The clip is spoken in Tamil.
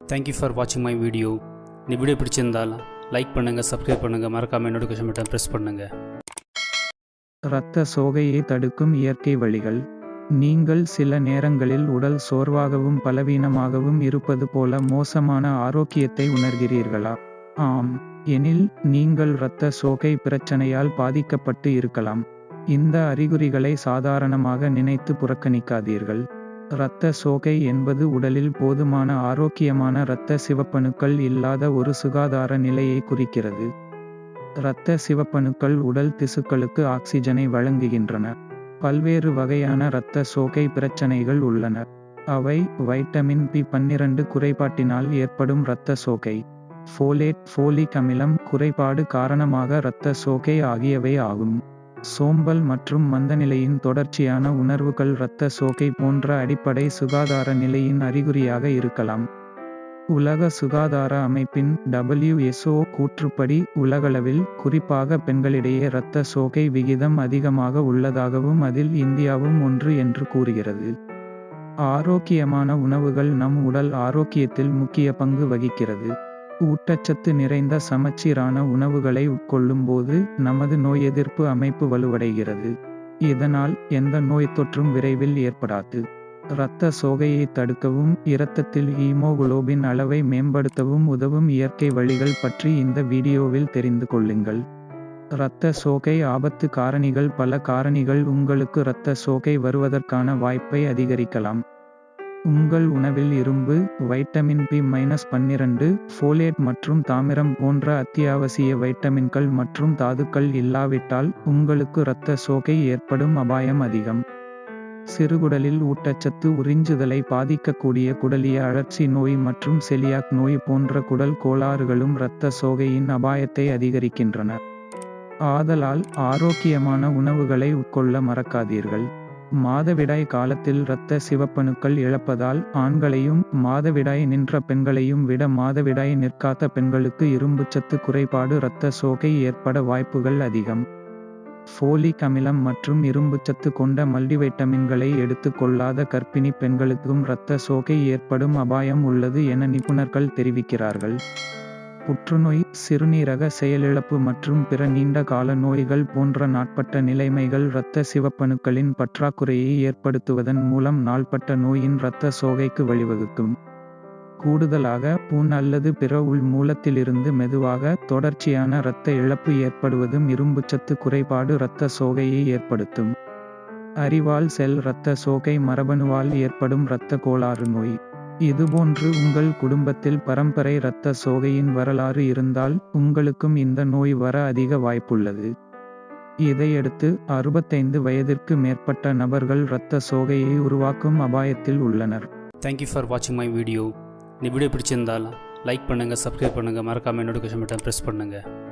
தேங்க்யூ ஃபார் வாட்சிங் மை வீடியோ இந்த வீடியோ பிடிச்சிருந்தால் லைக் பண்ணுங்கள் சப்ஸ்கிரைப் பண்ணுங்கள் மறக்காமல் நோட்டிஃபிகேஷன் பட்டன் ப்ரெஸ் பண்ணுங்கள் இரத்த சோகையை தடுக்கும் இயற்கை வழிகள். நீங்கள் சில நேரங்களில் உடல் சோர்வாகவும் பலவீனமாகவும் இருப்பது போல மோசமான ஆரோக்கியத்தை உணர்கிறீர்களா? ஆம் எனில் நீங்கள் இரத்த சோகை பிரச்சனையால் பாதிக்கப்பட்டு இருக்கலாம். இந்த அறிகுறிகளை சாதாரணமாக நினைத்து புறக்கணிக்காதீர்கள். இரத்த சோகை என்பது உடலில் போதுமான ஆரோக்கியமான இரத்த சிவப்பணுக்கள் இல்லாத ஒரு சுகாதார நிலையை குறிக்கிறது. இரத்த சிவப்பணுக்கள் உடல் திசுக்களுக்கு ஆக்சிஜனை வழங்குகின்றன. பல்வேறு வகையான இரத்த சோகை பிரச்சனைகள் உள்ளன. அவை வைட்டமின் பி பன்னிரண்டு குறைபாட்டினால் ஏற்படும் இரத்த சோகை. ஃபோலேட் ஃபோலிக் அமிலம் குறைபாடு காரணமாக இரத்த சோகை ஆகியவை ஆகும். சோம்பல் மற்றும் மந்தநிலையின் தொடர்ச்சியான உணர்வுகள் இரத்த சோகை போன்ற அடிப்படை சுகாதார நிலையின் அறிகுறியாக இருக்கலாம். உலக சுகாதார அமைப்பின் டபிள்யூஎஸ்ஓ கூற்றுப்படி உலகளவில் குறிப்பாக பெண்களிடையே இரத்த சோகை விகிதம் அதிகமாக உள்ளதாகவும் அதில் இந்தியாவும் ஒன்று என்று கூறுகிறது. ஆரோக்கியமான உணவுகள் நம் உடல் ஆரோக்கியத்தில் முக்கிய பங்கு வகிக்கிறது. ஊட்டச்சத்து நிறைந்த சமச்சீரான உணவுகளை உட்கொள்ளும்போது நமது நோய் எதிர்ப்பு அமைப்பு வலுவடைகிறது. இதனால் எந்த நோய் தொற்றும் விரைவில் ஏற்படாது. இரத்த சோகையை தடுக்கவும் இரத்தத்தில் ஹீமோகுளோபின் அளவை மேம்படுத்தவும் உதவும் இயற்கை வழிகள் பற்றி இந்த வீடியோவில் தெரிந்து கொள்ளுங்கள். இரத்த சோகை ஆபத்து காரணிகள் பல காரணிகள் உங்களுக்கு இரத்த சோகை வருவதற்கான வாய்ப்பை அதிகரிக்கலாம். உங்கள் உணவில் இரும்பு வைட்டமின் பி மைனஸ் பன்னிரண்டு ஃபோலேட் மற்றும் தாமிரம் போன்ற அத்தியாவசிய வைட்டமின்கள் மற்றும் தாதுக்கள் இல்லாவிட்டால் உங்களுக்கு இரத்த சோகை ஏற்படும் அபாயம் அதிகம். சிறுகுடலில் ஊட்டச்சத்து உறிஞ்சுதலை பாதிக்கக்கூடிய குடலிய அழற்சி நோய் மற்றும் செலியாக் நோய் போன்ற குடல் கோளாறுகளும் இரத்த சோகையின் அபாயத்தை அதிகரிக்கின்றன. ஆதலால் ஆரோக்கியமான உணவுகளை உட்கொள்ள மறக்காதீர்கள். மாதவிடாய் காலத்தில் இரத்த சிவப்பணுக்கள் இழப்பதால் ஆண்களையும் மாதவிடாய் நின்ற பெண்களையும் விட மாதவிடாய் நிற்காத பெண்களுக்கு இரும்புச்சத்து குறைபாடு இரத்த சோகை ஏற்பட வாய்ப்புகள் அதிகம். ஃபோலிக் அமிலம் மற்றும் இரும்புச்சத்து கொண்ட மல்டிவைட்டமின்களை எடுத்துக்கொள்ளாத கர்ப்பிணி பெண்களுக்கும் இரத்த சோகை ஏற்படும் அபாயம் உள்ளது என நிபுணர்கள் தெரிவிக்கிறார்கள். புற்றுநோய் சிறுநீரக செயலிழப்பு மற்றும் பிற நீண்ட கால நோய்கள் போன்ற நாட்பட்ட நிலைமைகள் இரத்த சிவப்பணுக்களின் பற்றாக்குறையை ஏற்படுத்துவதன் மூலம் நாள்பட்ட நோயின் இரத்த சோகைக்கு வழிவகுக்கும். கூடுதலாக புண் அல்லது பிற உள் மூலத்திலிருந்து மெதுவாக தொடர்ச்சியான இரத்த இழப்பு ஏற்படுவதும் இரும்புச்சத்து குறைபாடு இரத்த சோகையை ஏற்படுத்தும். அறிவால் செல் இரத்த சோகை மரபணுவால் ஏற்படும் இரத்த கோளாறு நோய். இதுபோன்று உங்கள் குடும்பத்தில் பரம்பரை இரத்த சோகையின் வரலாறு இருந்தால் உங்களுக்கும் இந்த நோய் வர அதிக வாய்ப்புள்ளது. இதையடுத்து அறுபத்தைந்து வயதிற்கு மேற்பட்ட நபர்கள் இரத்த சோகையை உருவாக்கும் அபாயத்தில் உள்ளனர். தேங்க்யூ ஃபார் வாட்சிங் மை வீடியோ இந்த வீடியோ பிடிச்சிருந்தால் லைக் பண்ணுங்கள் சப்ஸ்கிரைப் பண்ணுங்கள் மறக்காமல் நோட்டிஃபிகேஷன் பட்டன் ப்ரெஸ் பண்ணுங்கள்